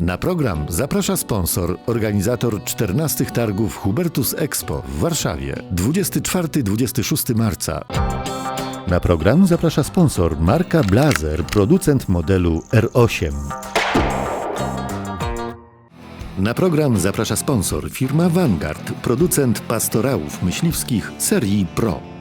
Na program zaprasza sponsor, organizator 14 targów Hubertus Expo w Warszawie 24-26 marca. Na program zaprasza sponsor marka Blazer, producent modelu R8. Na program zaprasza sponsor firma Vanguard, producent pastorałów myśliwskich serii Pro.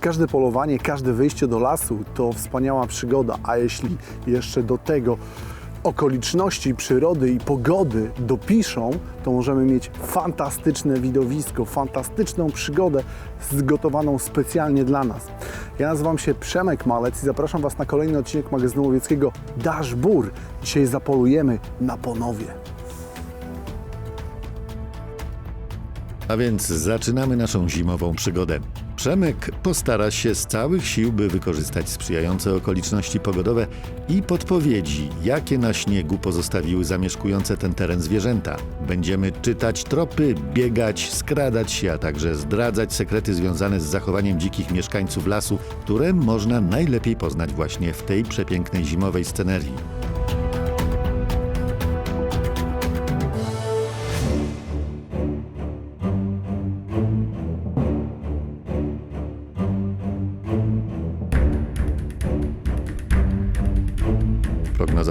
Każde polowanie, każde wyjście do lasu to wspaniała przygoda, a jeśli jeszcze do tego okoliczności przyrody i pogody dopiszą, to możemy mieć fantastyczne widowisko, fantastyczną przygodę zgotowaną specjalnie dla nas. Ja nazywam się Przemek Malec i zapraszam Was na kolejny odcinek magazynu łowieckiego Dasz Bór. Dzisiaj zapolujemy na Ponowie. A więc zaczynamy naszą zimową przygodę. Przemek postara się z całych sił, by wykorzystać sprzyjające okoliczności pogodowe i podpowiedzi, jakie na śniegu pozostawiły zamieszkujące ten teren zwierzęta. Będziemy czytać tropy, biegać, skradać się, a także zdradzać sekrety związane z zachowaniem dzikich mieszkańców lasu, które można najlepiej poznać właśnie w tej przepięknej zimowej scenerii.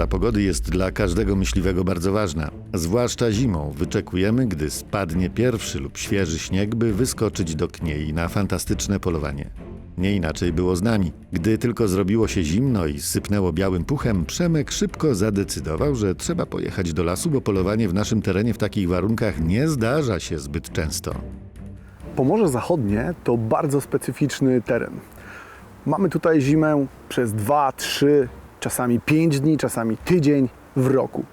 Prognoza pogody jest dla każdego myśliwego bardzo ważna. Zwłaszcza zimą wyczekujemy, gdy spadnie pierwszy lub świeży śnieg, by wyskoczyć do kniei na fantastyczne polowanie. Nie inaczej było z nami. Gdy tylko zrobiło się zimno i sypnęło białym puchem, Przemek szybko zadecydował, że trzeba pojechać do lasu, bo polowanie w naszym terenie w takich warunkach nie zdarza się zbyt często. Pomorze Zachodnie to bardzo specyficzny teren. Mamy tutaj zimę przez 2, 3, czasami 5 dni, czasami tydzień w roku.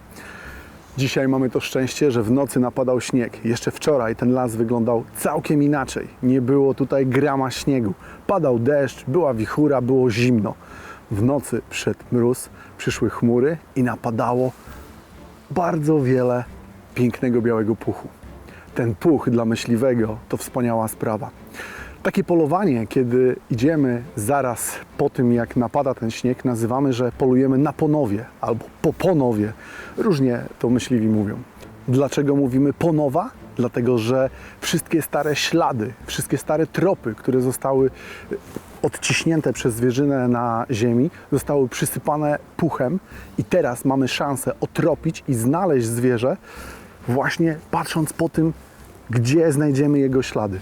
Dzisiaj mamy to szczęście, że w nocy napadał śnieg. Jeszcze wczoraj ten las wyglądał całkiem inaczej. Nie było tutaj grama śniegu. Padał deszcz, była wichura, było zimno. W nocy przyszedł mróz, przyszły chmury i napadało bardzo wiele pięknego białego puchu. Ten puch dla myśliwego to wspaniała sprawa. Takie polowanie, kiedy idziemy zaraz po tym, jak napada ten śnieg, nazywamy, że polujemy na ponowie albo po ponowie. Różnie to myśliwi mówią. Dlaczego mówimy ponowa? Dlatego, że wszystkie stare ślady, wszystkie stare tropy, które zostały odciśnięte przez zwierzynę na ziemi, zostały przysypane puchem i teraz mamy szansę otropić i znaleźć zwierzę właśnie patrząc po tym, gdzie znajdziemy jego ślady.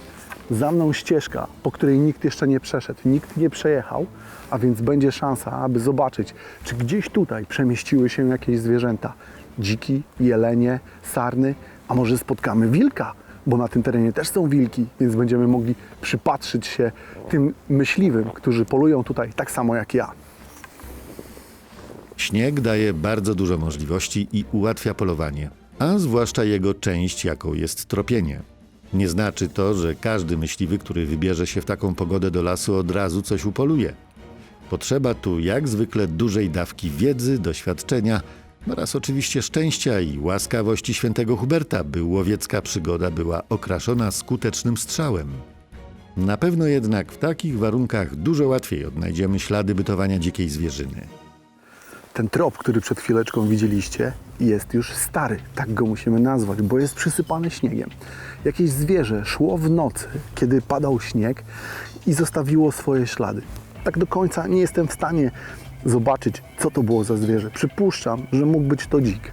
Za mną ścieżka, po której nikt jeszcze nie przeszedł, nikt nie przejechał, a więc będzie szansa, aby zobaczyć, czy gdzieś tutaj przemieściły się jakieś zwierzęta. Dziki, jelenie, sarny, a może spotkamy wilka, bo na tym terenie też są wilki, więc będziemy mogli przypatrzyć się tym myśliwym, którzy polują tutaj tak samo jak ja. Śnieg daje bardzo dużo możliwości i ułatwia polowanie, a zwłaszcza jego część, jaką jest tropienie. Nie znaczy to, że każdy myśliwy, który wybierze się w taką pogodę do lasu, od razu coś upoluje. Potrzeba tu jak zwykle dużej dawki wiedzy, doświadczenia oraz oczywiście szczęścia i łaskawości świętego Huberta, by łowiecka przygoda była okraszona skutecznym strzałem. Na pewno jednak w takich warunkach dużo łatwiej odnajdziemy ślady bytowania dzikiej zwierzyny. Ten trop, który przed chwileczką widzieliście, jest już stary, tak go musimy nazwać, bo jest przysypany śniegiem. Jakieś zwierzę szło w nocy, kiedy padał śnieg i zostawiło swoje ślady. Tak do końca nie jestem w stanie zobaczyć, co to było za zwierzę. Przypuszczam, że mógł być to dzik.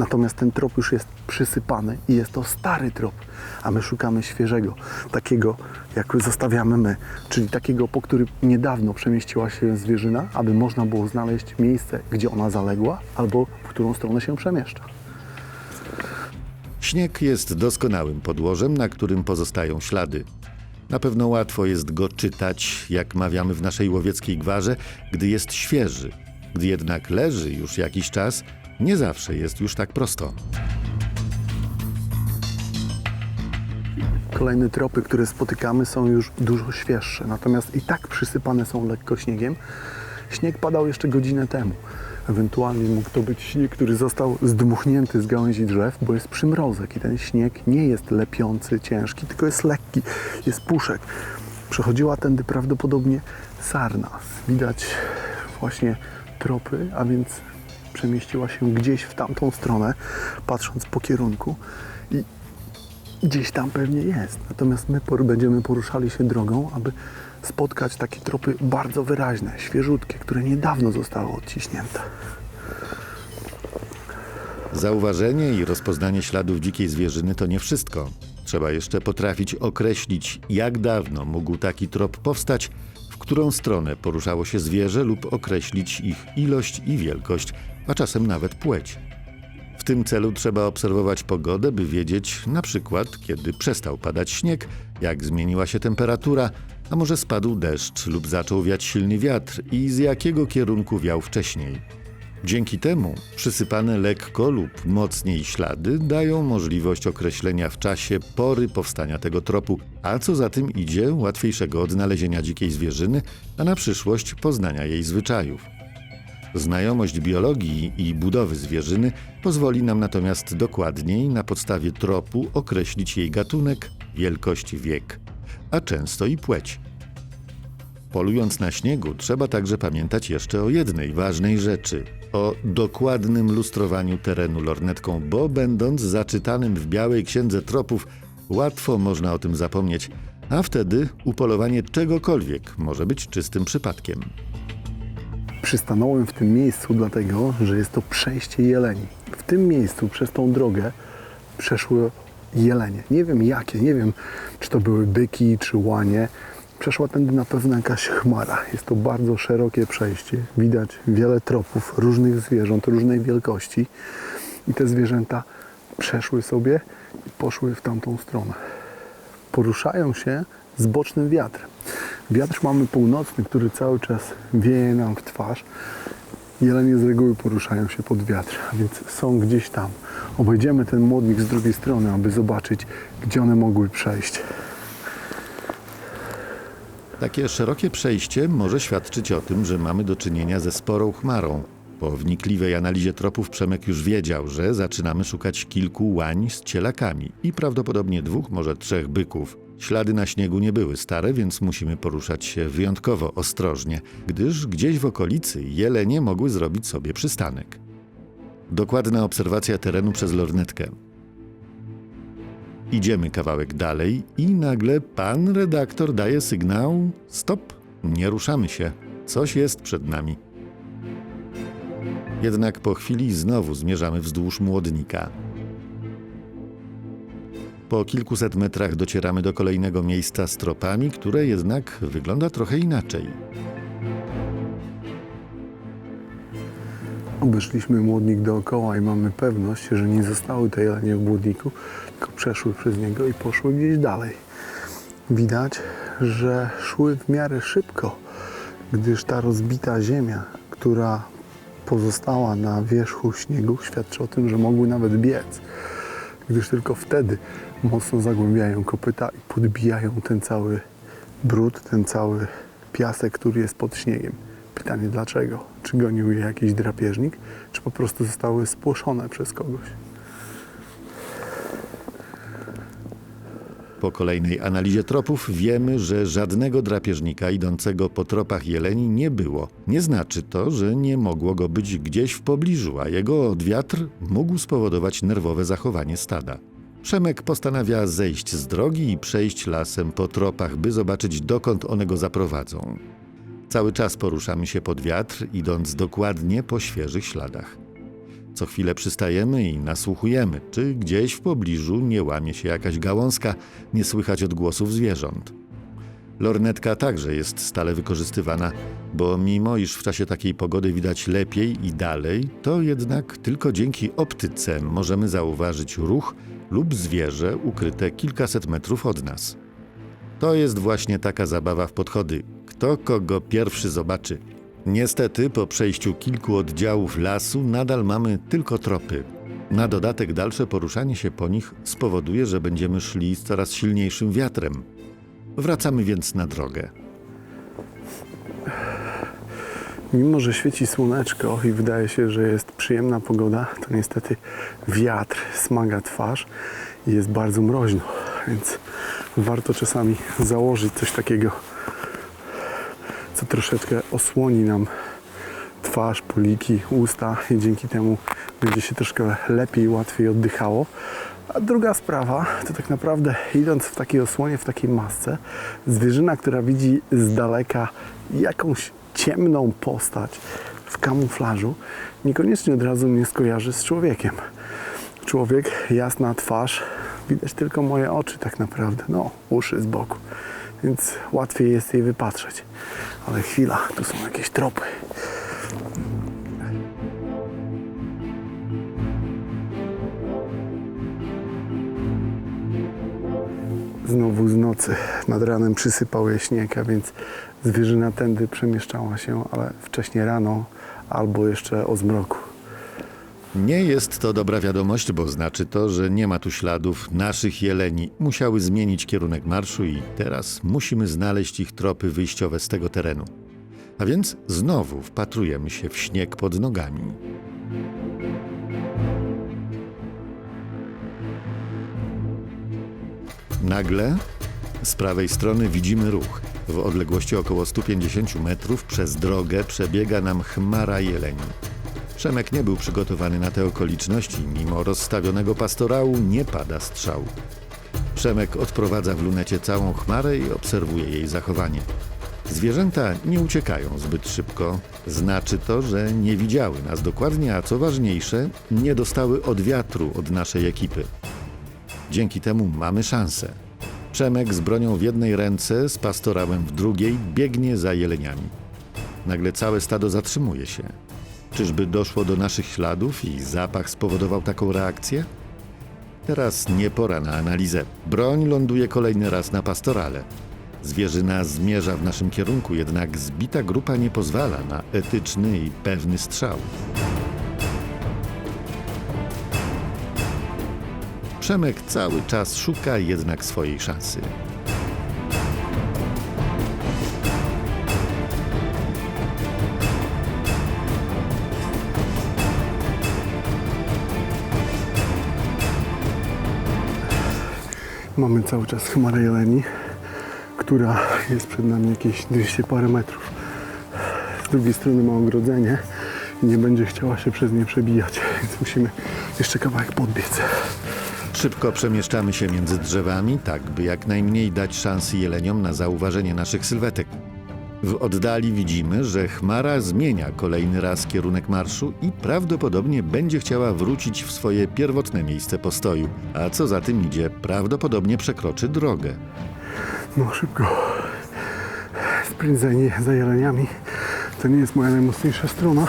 Natomiast ten trop już jest przysypany i jest to stary trop, a my szukamy świeżego, takiego jak zostawiamy my, czyli takiego, po którym niedawno przemieściła się zwierzyna, aby można było znaleźć miejsce, gdzie ona zaległa albo w którą stronę się przemieszcza. Śnieg jest doskonałym podłożem, na którym pozostają ślady. Na pewno łatwo jest go czytać, jak mawiamy w naszej łowieckiej gwarze, gdy jest świeży. Gdy jednak leży już jakiś czas, nie zawsze jest już tak prosto. Kolejne tropy, które spotykamy, są już dużo świeższe, natomiast i tak przysypane są lekko śniegiem. Śnieg padał jeszcze godzinę temu. Ewentualnie mógł to być śnieg, który został zdmuchnięty z gałęzi drzew, bo jest przymrozek i ten śnieg nie jest lepiący, ciężki, tylko jest lekki, jest puszek. Przechodziła tędy prawdopodobnie sarna. Widać właśnie tropy, a więc przemieściła się gdzieś w tamtą stronę, patrząc po kierunku. I gdzieś tam pewnie jest. Natomiast my będziemy poruszali się drogą, aby spotkać takie tropy bardzo wyraźne, świeżutkie, które niedawno zostały odciśnięte. Zauważenie i rozpoznanie śladów dzikiej zwierzyny to nie wszystko. Trzeba jeszcze potrafić określić, jak dawno mógł taki trop powstać, w którą stronę poruszało się zwierzę lub określić ich ilość i wielkość, a czasem nawet płeć. W tym celu trzeba obserwować pogodę, by wiedzieć na przykład, kiedy przestał padać śnieg, jak zmieniła się temperatura, a może spadł deszcz lub zaczął wiać silny wiatr i z jakiego kierunku wiał wcześniej. Dzięki temu przysypane lekko lub mocniej ślady dają możliwość określenia w czasie pory powstania tego tropu, a co za tym idzie, łatwiejszego odnalezienia dzikiej zwierzyny, a na przyszłość poznania jej zwyczajów. Znajomość biologii i budowy zwierzyny pozwoli nam natomiast dokładniej na podstawie tropu określić jej gatunek, wielkość, wiek, a często i płeć. Polując na śniegu, trzeba także pamiętać jeszcze o jednej ważnej rzeczy o dokładnym lustrowaniu terenu lornetką, bo będąc zaczytanym w białej księdze tropów, łatwo można o tym zapomnieć, a wtedy upolowanie czegokolwiek może być czystym przypadkiem. Przystanąłem w tym miejscu dlatego, że jest to przejście jeleni. W tym miejscu przez tą drogę przeszły jelenie. Nie wiem jakie, nie wiem czy to były byki, czy łanie. Przeszła tędy na pewno jakaś chmara. Jest to bardzo szerokie przejście. Widać wiele tropów różnych zwierząt, różnej wielkości. I te zwierzęta przeszły sobie i poszły w tamtą stronę. Poruszają się z bocznym wiatrem. Wiatr mamy północny, który cały czas wieje nam w twarz. Jelenie z reguły poruszają się pod wiatr, a więc są gdzieś tam. Obejdziemy ten młodnik z drugiej strony, aby zobaczyć, gdzie one mogły przejść. Takie szerokie przejście może świadczyć o tym, że mamy do czynienia ze sporą chmarą. Po wnikliwej analizie tropów Przemek już wiedział, że zaczynamy szukać kilku łań z cielakami i prawdopodobnie dwóch, może trzech byków. Ślady na śniegu nie były stare, więc musimy poruszać się wyjątkowo ostrożnie, gdyż gdzieś w okolicy jelenie mogły zrobić sobie przystanek. Dokładna obserwacja terenu przez lornetkę. Idziemy kawałek dalej i nagle pan redaktor daje sygnał: stop, nie ruszamy się, coś jest przed nami. Jednak po chwili znowu zmierzamy wzdłuż młodnika. Po kilkuset metrach docieramy do kolejnego miejsca z tropami, które jednak wygląda trochę inaczej. Obeszliśmy młodnik dookoła i mamy pewność, że nie zostały te jelenie w młodniku, tylko przeszły przez niego i poszły gdzieś dalej. Widać, że szły w miarę szybko, gdyż ta rozbita ziemia, która pozostała na wierzchu śniegu, świadczy o tym, że mogły nawet biec, gdyż tylko wtedy mocno zagłębiają kopyta i podbijają ten cały brud, ten cały piasek, który jest pod śniegiem. Pytanie dlaczego? Czy gonił je jakiś drapieżnik, czy po prostu zostały spłoszone przez kogoś? Po kolejnej analizie tropów wiemy, że żadnego drapieżnika idącego po tropach jeleni nie było. Nie znaczy to, że nie mogło go być gdzieś w pobliżu, a jego odwiatr mógł spowodować nerwowe zachowanie stada. Przemek postanawia zejść z drogi i przejść lasem po tropach, by zobaczyć dokąd one go zaprowadzą. Cały czas poruszamy się pod wiatr, idąc dokładnie po świeżych śladach. Co chwilę przystajemy i nasłuchujemy, czy gdzieś w pobliżu nie łamie się jakaś gałązka, nie słychać odgłosów zwierząt. Lornetka także jest stale wykorzystywana, bo mimo iż w czasie takiej pogody widać lepiej i dalej, to jednak tylko dzięki optyce możemy zauważyć ruch lub zwierzę ukryte kilkaset metrów od nas. To jest właśnie taka zabawa w podchody. Kto kogo pierwszy zobaczy. Niestety, po przejściu kilku oddziałów lasu nadal mamy tylko tropy. Na dodatek dalsze poruszanie się po nich spowoduje, że będziemy szli z coraz silniejszym wiatrem. Wracamy więc na drogę. Mimo, że świeci słoneczko i wydaje się, że jest przyjemna pogoda, to niestety wiatr smaga twarz i jest bardzo mroźno, więc warto czasami założyć coś takiego, co troszeczkę osłoni nam twarz, poliki, usta i dzięki temu będzie się troszkę lepiej łatwiej oddychało. A druga sprawa, to tak naprawdę idąc w takiej osłonie, w takiej masce, zwierzyna, która widzi z daleka jakąś ciemną postać w kamuflażu, niekoniecznie od razu mnie skojarzy z człowiekiem. Człowiek, jasna twarz, widać tylko moje oczy tak naprawdę, no, uszy z boku, więc łatwiej jest jej wypatrzeć. Ale chwila, tu są jakieś tropy. Znowu z nocy nad ranem przysypał je śnieg, a więc zwierzyna tędy przemieszczała się, ale wcześniej rano albo jeszcze o zmroku. Nie jest to dobra wiadomość, bo znaczy to, że nie ma tu śladów naszych jeleni. Musiały zmienić kierunek marszu i teraz musimy znaleźć ich tropy wyjściowe z tego terenu. A więc znowu wpatrujemy się w śnieg pod nogami. Nagle z prawej strony widzimy ruch. W odległości około 150 metrów przez drogę przebiega nam chmara jeleni. Przemek nie był przygotowany na te okoliczności, mimo rozstawionego pastorału nie pada strzał. Przemek odprowadza w lunecie całą chmarę i obserwuje jej zachowanie. Zwierzęta nie uciekają zbyt szybko. Znaczy to, że nie widziały nas dokładnie, a co ważniejsze, nie dostały od wiatru od naszej ekipy. Dzięki temu mamy szansę. Przemek z bronią w jednej ręce, z pastorałem w drugiej, biegnie za jeleniami. Nagle całe stado zatrzymuje się. Czyżby doszło do naszych śladów i zapach spowodował taką reakcję? Teraz nie pora na analizę. Broń ląduje kolejny raz na pastorale. Zwierzyna zmierza w naszym kierunku, jednak zbita grupa nie pozwala na etyczny i pewny strzał. Przemek cały czas szuka jednak swojej szansy. Mamy cały czas chmarę jeleni, która jest przed nami jakieś 200 parę metrów. Z drugiej strony ma ogrodzenie i nie będzie chciała się przez nie przebijać, więc musimy jeszcze kawałek podbiec. Szybko przemieszczamy się między drzewami, tak by jak najmniej dać szansy jeleniom na zauważenie naszych sylwetek. W oddali widzimy, że chmara zmienia kolejny raz kierunek marszu i prawdopodobnie będzie chciała wrócić w swoje pierwotne miejsce postoju, a co za tym idzie, prawdopodobnie przekroczy drogę. No szybko. Sprint za, jeleniami to nie jest moja najmocniejsza strona.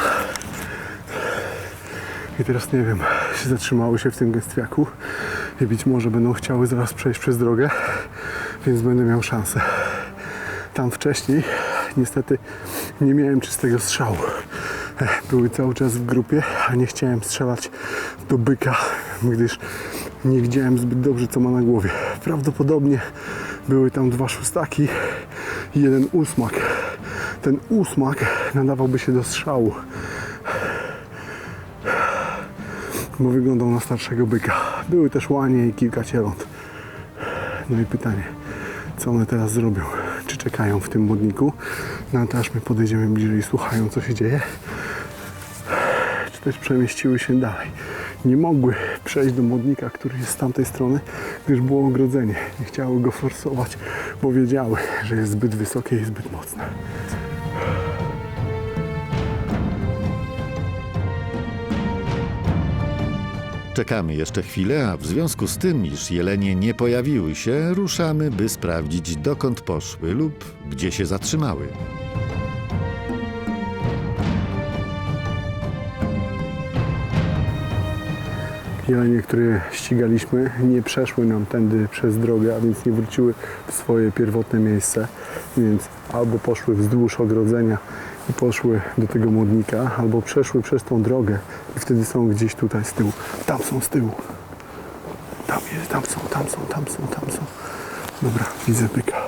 I teraz nie wiem, zatrzymały się w tym gęstwiaku i być może będą chciały zaraz przejść przez drogę, więc będę miał szansę. Tam wcześniej niestety nie miałem czystego strzału. Były cały czas w grupie, a nie chciałem strzelać do byka, gdyż nie widziałem zbyt dobrze, co ma na głowie. Prawdopodobnie były tam dwa szóstaki i jeden ósmak. Ten ósmak nadawałby się do strzału, bo wyglądał na starszego byka. Były też łanie i kilka cieląt. No i pytanie, co one teraz zrobią? Czy czekają w tym modniku, na to aż my podejdziemy bliżej i słuchają, co się dzieje? Czy też przemieściły się dalej? Nie mogły przejść do modnika, który jest z tamtej strony, gdyż było ogrodzenie. Nie chciały go forsować, bo wiedziały, że jest zbyt wysokie i zbyt mocne. Czekamy jeszcze chwilę, a w związku z tym, iż jelenie nie pojawiły się, ruszamy, by sprawdzić dokąd poszły lub gdzie się zatrzymały. Jelenie, które ścigaliśmy, nie przeszły nam tędy przez drogę, a więc nie wróciły w swoje pierwotne miejsce, więc albo poszły wzdłuż ogrodzenia i poszły do tego modnika, albo przeszły przez tą drogę i wtedy są gdzieś tutaj z tyłu. Tam są z tyłu. Tam jest, tam są, tam są, tam są, tam są. Dobra, widzę byka.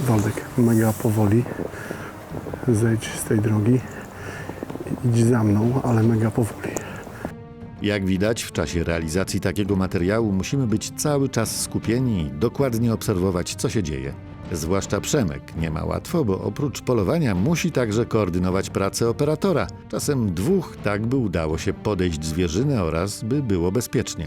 Waldek, mega powoli. Zejdź z tej drogi. Idź za mną, ale mega powoli. Jak widać, w czasie realizacji takiego materiału musimy być cały czas skupieni i dokładnie obserwować, co się dzieje. Zwłaszcza Przemek nie ma łatwo, bo oprócz polowania musi także koordynować pracę operatora. Czasem dwóch, tak by udało się podejść zwierzynę oraz by było bezpiecznie.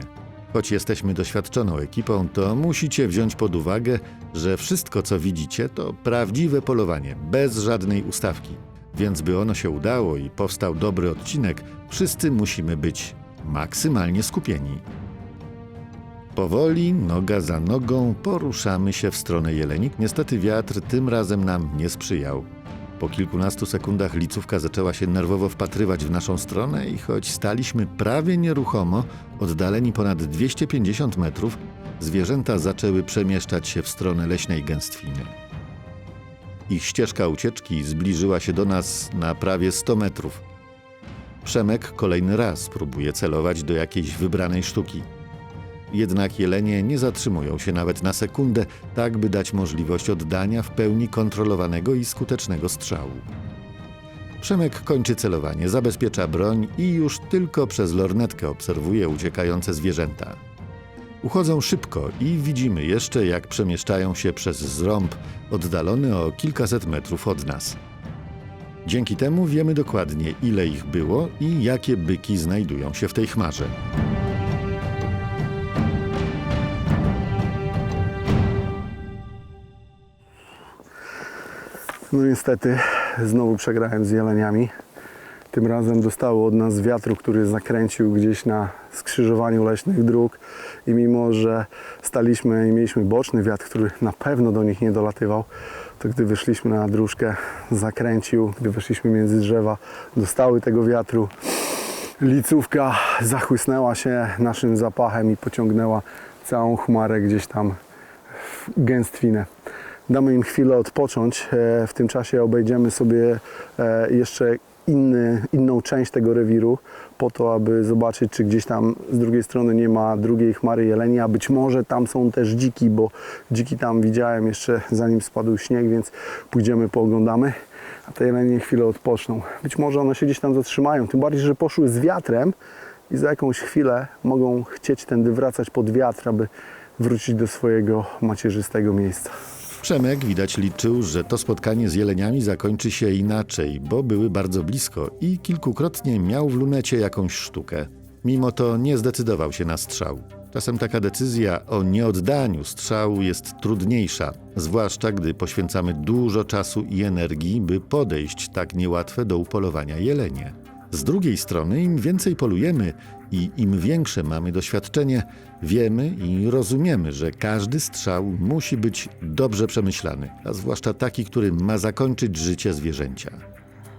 Choć jesteśmy doświadczoną ekipą, to musicie wziąć pod uwagę, że wszystko co widzicie to prawdziwe polowanie, bez żadnej ustawki. Więc by ono się udało i powstał dobry odcinek, wszyscy musimy być maksymalnie skupieni. Powoli, noga za nogą, poruszamy się w stronę Jelenik. Niestety wiatr tym razem nam nie sprzyjał. Po kilkunastu sekundach licówka zaczęła się nerwowo wpatrywać w naszą stronę i choć staliśmy prawie nieruchomo, oddaleni ponad 250 metrów, zwierzęta zaczęły przemieszczać się w stronę leśnej gęstwiny. Ich ścieżka ucieczki zbliżyła się do nas na prawie 100 metrów. Przemek kolejny raz próbuje celować do jakiejś wybranej sztuki. Jednak jelenie nie zatrzymują się nawet na sekundę, tak by dać możliwość oddania w pełni kontrolowanego i skutecznego strzału. Przemek kończy celowanie, zabezpiecza broń i już tylko przez lornetkę obserwuje uciekające zwierzęta. Uchodzą szybko i widzimy jeszcze, jak przemieszczają się przez zrąb oddalony o kilkaset metrów od nas. Dzięki temu wiemy dokładnie, ile ich było i jakie byki znajdują się w tej chmarze. No niestety znowu przegrałem z jeleniami. Tym razem dostało od nas wiatru, który zakręcił gdzieś na skrzyżowaniu leśnych dróg i mimo, że staliśmy i mieliśmy boczny wiatr, który na pewno do nich nie dolatywał, to gdy wyszliśmy na dróżkę, zakręcił, gdy weszliśmy między drzewa, dostały tego wiatru. Licówka zachłysnęła się naszym zapachem i pociągnęła całą chmarę gdzieś tam w gęstwinę. Damy im chwilę odpocząć. E, W tym czasie obejdziemy sobie e, jeszcze inny, inną część tego rewiru, po to, aby zobaczyć, czy gdzieś tam z drugiej strony nie ma drugiej chmary jeleni, a być może tam są też dziki, bo dziki tam widziałem jeszcze zanim spadł śnieg, więc pójdziemy, pooglądamy. A te jelenie chwilę odpoczną. Być może one się gdzieś tam zatrzymają, tym bardziej, że poszły z wiatrem i za jakąś chwilę mogą chcieć tędy wracać pod wiatr, aby wrócić do swojego macierzystego miejsca. Przemek widać liczył, że to spotkanie z jeleniami zakończy się inaczej, bo były bardzo blisko i kilkukrotnie miał w lunecie jakąś sztukę. Mimo to nie zdecydował się na strzał. Czasem taka decyzja o nieoddaniu strzału jest trudniejsza, zwłaszcza gdy poświęcamy dużo czasu i energii, by podejść tak niełatwe do upolowania jelenie. Z drugiej strony, im więcej polujemy i im większe mamy doświadczenie, wiemy i rozumiemy, że każdy strzał musi być dobrze przemyślany, a zwłaszcza taki, który ma zakończyć życie zwierzęcia.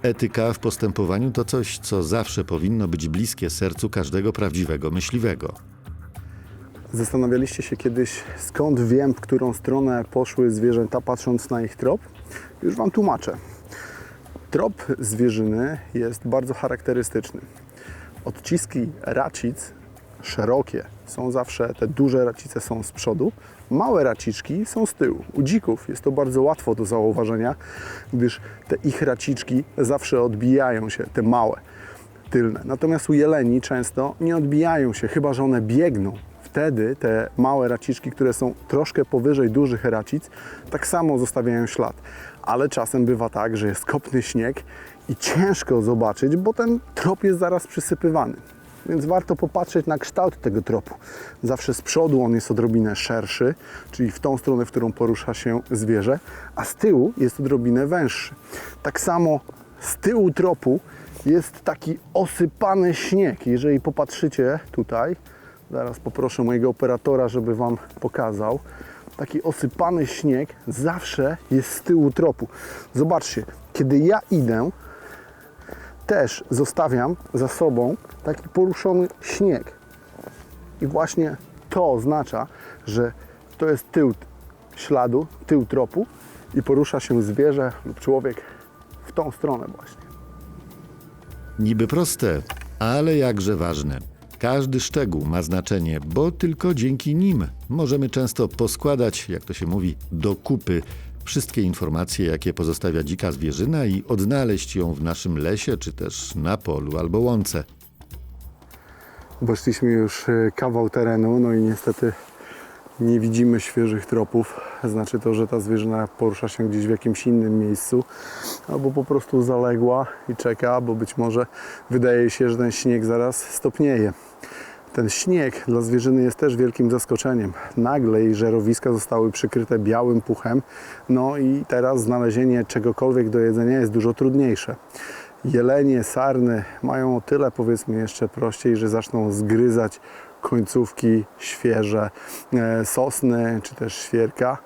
Etyka w postępowaniu to coś, co zawsze powinno być bliskie sercu każdego prawdziwego myśliwego. Zastanawialiście się kiedyś, skąd wiem, w którą stronę poszły zwierzęta, patrząc na ich trop? Już Wam tłumaczę. Trop zwierzyny jest bardzo charakterystyczny. Odciski racic szerokie są zawsze, te duże racice są z przodu, małe raciczki są z tyłu. U dzików jest to bardzo łatwo do zauważenia, gdyż te ich raciczki zawsze odbijają się, te małe, tylne. Natomiast u jeleni często nie odbijają się, chyba że one biegną. Wtedy te małe raciczki, które są troszkę powyżej dużych racic, tak samo zostawiają ślad. Ale czasem bywa tak, że jest kopny śnieg i ciężko zobaczyć, bo ten trop jest zaraz przysypywany. Więc warto popatrzeć na kształt tego tropu. Zawsze z przodu on jest odrobinę szerszy, czyli w tą stronę, w którą porusza się zwierzę, a z tyłu jest odrobinę węższy. Tak samo z tyłu tropu jest taki osypany śnieg. Jeżeli popatrzycie tutaj, zaraz poproszę mojego operatora, żeby Wam pokazał. Taki osypany śnieg zawsze jest z tyłu tropu. Zobaczcie, kiedy ja idę, też zostawiam za sobą taki poruszony śnieg. I właśnie to oznacza, że to jest tył śladu, tył tropu i porusza się zwierzę lub człowiek w tą stronę właśnie. Niby proste, ale jakże ważne. Każdy szczegół ma znaczenie, bo tylko dzięki nim możemy często poskładać, jak to się mówi, do kupy wszystkie informacje, jakie pozostawia dzika zwierzyna i odnaleźć ją w naszym lesie, czy też na polu albo łące. Poszliśmy już e, kawał terenu, no i niestety nie widzimy świeżych tropów. Znaczy to, że ta zwierzyna porusza się gdzieś w jakimś innym miejscu, albo po prostu zaległa i czeka, bo być może wydaje się, że ten śnieg zaraz stopnieje. Ten śnieg dla zwierzyny jest też wielkim zaskoczeniem. Nagle jej żerowiska zostały przykryte białym puchem, no i teraz znalezienie czegokolwiek do jedzenia jest dużo trudniejsze. Jelenie, sarny mają o tyle powiedzmy jeszcze prościej, że zaczną zgryzać końcówki świeże, e, sosny czy też świerka,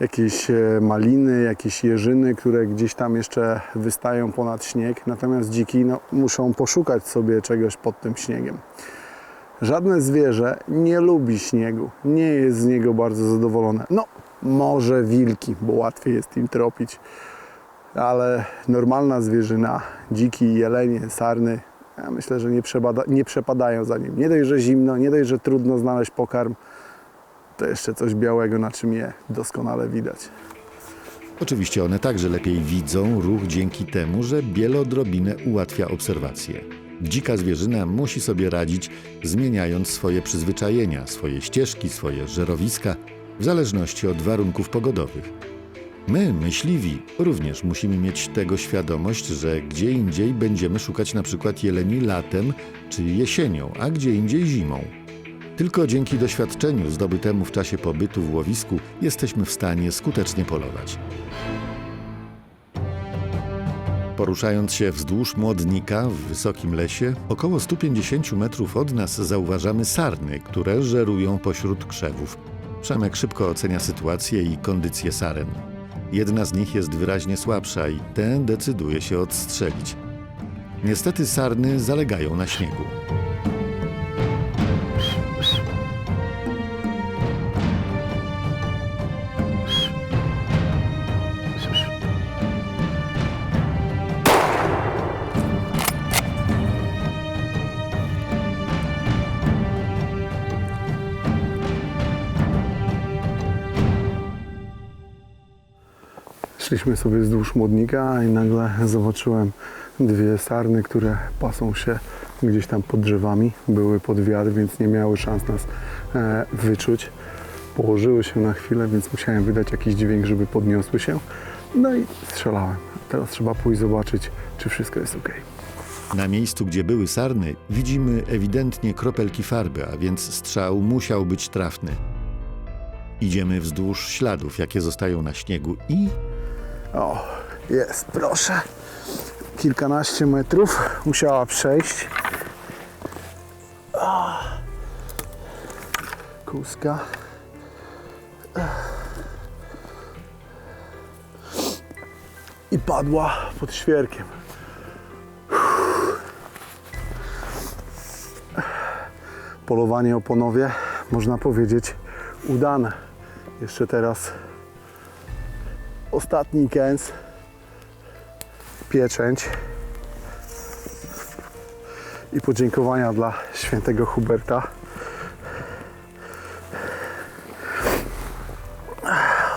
jakieś e, maliny, jakieś jeżyny, które gdzieś tam jeszcze wystają ponad śnieg, natomiast dziki no, muszą poszukać sobie czegoś pod tym śniegiem. Żadne zwierzę nie lubi śniegu, nie jest z niego bardzo zadowolone. No, może wilki, bo łatwiej jest im tropić, ale normalna zwierzyna, dziki, jelenie, sarny, ja myślę, że nie, nie przepadają za nim. Nie dość, że zimno, nie dość, że trudno znaleźć pokarm, to jeszcze coś białego, na czym je doskonale widać. Oczywiście one także lepiej widzą ruch dzięki temu, że biel odrobinę ułatwia obserwację. Dzika zwierzyna musi sobie radzić, zmieniając swoje przyzwyczajenia, swoje ścieżki, swoje żerowiska, w zależności od warunków pogodowych. My, myśliwi, również musimy mieć tego świadomość, że gdzie indziej będziemy szukać na przykład jeleni latem czy jesienią, a gdzie indziej zimą. Tylko dzięki doświadczeniu zdobytemu w czasie pobytu w łowisku jesteśmy w stanie skutecznie polować. Poruszając się wzdłuż młodnika w wysokim lesie, około 150 metrów od nas zauważamy sarny, które żerują pośród krzewów. Przemek szybko ocenia sytuację i kondycję saren. Jedna z nich jest wyraźnie słabsza i tę decyduje się odstrzelić. Niestety sarny zalegają na śniegu. Szliśmy sobie wzdłuż młodnika i nagle zobaczyłem dwie sarny, które pasą się gdzieś tam pod drzewami. Były pod wiatr, więc nie miały szans nas e, wyczuć. Położyły się na chwilę, więc musiałem wydać jakiś dźwięk, żeby podniosły się. No i strzelałem. Teraz trzeba pójść zobaczyć, czy wszystko jest ok. Na miejscu, gdzie były sarny, widzimy ewidentnie kropelki farby, a więc strzał musiał być trafny. Idziemy wzdłuż śladów, jakie zostają na śniegu i O, jest, proszę. Kilkanaście metrów musiała przejść. Kuska. I padła pod świerkiem. Polowanie oponowie, można powiedzieć, udane. Jeszcze teraz ostatni kęs, pieczęć i podziękowania dla świętego Huberta.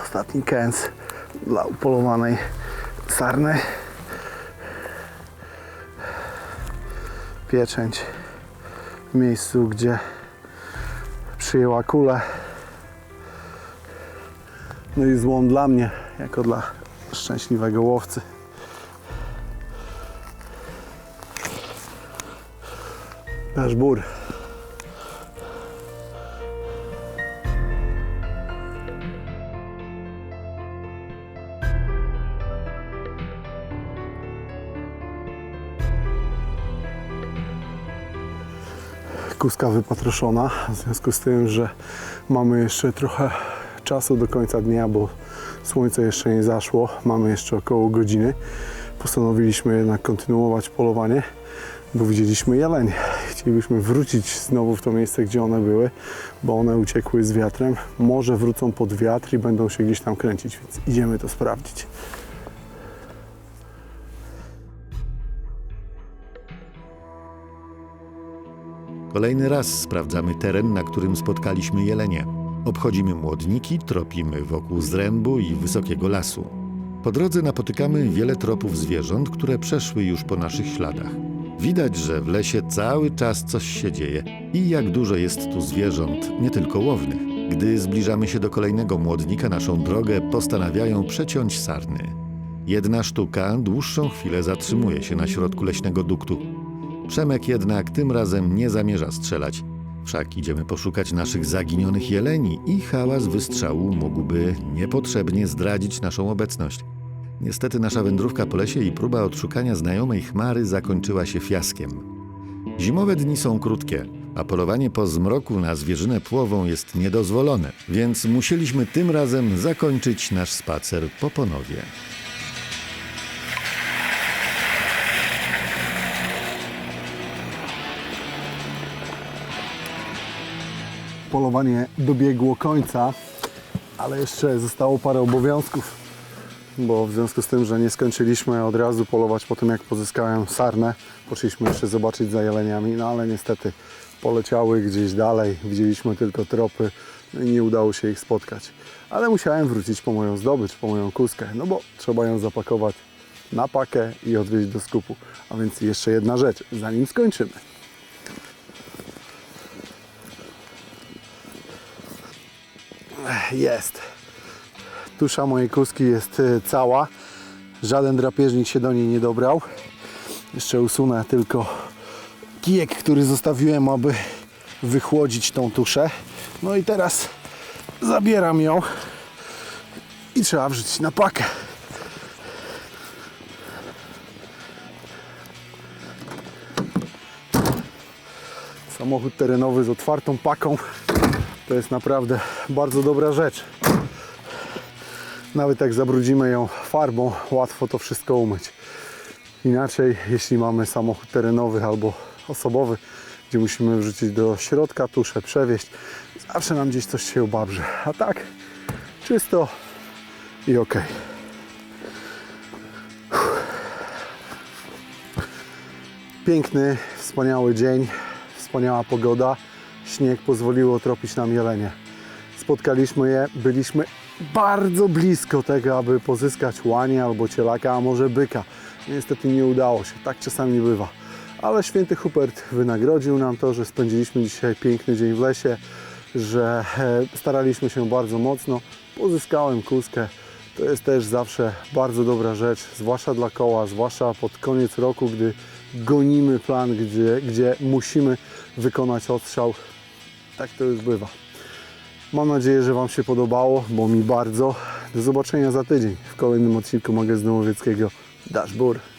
Ostatni kęs dla upolowanej sarny. Pieczęć w miejscu, gdzie przyjęła kulę. No i złom dla mnie, jako dla szczęśliwego łowcy. Nasz bór. Kuska wypatroszona, w związku z tym, że mamy jeszcze trochę czasu do końca dnia, bo słońce jeszcze nie zaszło, mamy jeszcze około godziny. postanowiliśmy jednak kontynuować polowanie, bo widzieliśmy jelenie. Chcielibyśmy wrócić znowu w to miejsce, gdzie one były, bo one uciekły z wiatrem. Może wrócą pod wiatr i będą się gdzieś tam kręcić, więc idziemy to sprawdzić. Kolejny raz sprawdzamy teren, na którym spotkaliśmy jelenie. Obchodzimy młodniki, tropimy wokół zrębu i wysokiego lasu. Po drodze napotykamy wiele tropów zwierząt, które przeszły już po naszych śladach. Widać, że w lesie cały czas coś się dzieje i jak dużo jest tu zwierząt, nie tylko łownych. Gdy zbliżamy się do kolejnego młodnika, naszą drogę postanawiają przeciąć sarny. Jedna sztuka dłuższą chwilę zatrzymuje się na środku leśnego duktu. Przemek jednak tym razem nie zamierza strzelać. Wszak idziemy poszukać naszych zaginionych jeleni i hałas wystrzału mógłby niepotrzebnie zdradzić naszą obecność. Niestety nasza wędrówka po lesie i próba odszukania znajomej chmary zakończyła się fiaskiem. Zimowe dni są krótkie, a polowanie po zmroku na zwierzynę płową jest niedozwolone, więc musieliśmy tym razem zakończyć nasz spacer po ponowie. Polowanie dobiegło końca, ale jeszcze zostało parę obowiązków, bo w związku z tym, że nie skończyliśmy od razu polować po tym, jak pozyskałem sarnę, poszliśmy jeszcze zobaczyć za jeleniami, no ale niestety poleciały gdzieś dalej, widzieliśmy tylko tropy i nie udało się ich spotkać. Ale musiałem wrócić po moją zdobycz, po moją kuskę, no bo trzeba ją zapakować na pakę i odwieźć do skupu. A więc jeszcze jedna rzecz, zanim skończymy. Jest. Tusza mojej kuski jest y, cała. Żaden drapieżnik się do niej nie dobrał. Jeszcze usunę tylko kijek, który zostawiłem, aby wychłodzić tą tuszę. No i teraz zabieram ją i trzeba wrzucić na pakę. Samochód terenowy z otwartą paką to jest naprawdę bardzo dobra rzecz. Nawet jak zabrudzimy ją farbą, łatwo to wszystko umyć. Inaczej, jeśli mamy samochód terenowy albo osobowy, gdzie musimy wrzucić do środka tuszę, przewieźć, zawsze nam gdzieś coś się obabrze. A tak, czysto i ok. Piękny, wspaniały dzień, wspaniała pogoda. Śnieg pozwoliło tropić nam jelenie. Spotkaliśmy je, byliśmy bardzo blisko tego, aby pozyskać łanie albo cielaka, a może byka. Niestety nie udało się, tak czasami bywa. Ale święty Hubert wynagrodził nam to, że spędziliśmy dzisiaj piękny dzień w lesie, że e, staraliśmy się bardzo mocno. Pozyskałem kuskę. To jest też zawsze bardzo dobra rzecz, zwłaszcza dla koła, zwłaszcza pod koniec roku, gdy gonimy plan, gdzie, gdzie musimy wykonać odstrzał. Tak to już bywa. Mam nadzieję, że Wam się podobało, bo mi bardzo. Do zobaczenia za tydzień w kolejnym odcinku magazynu łowieckiego Dashboard.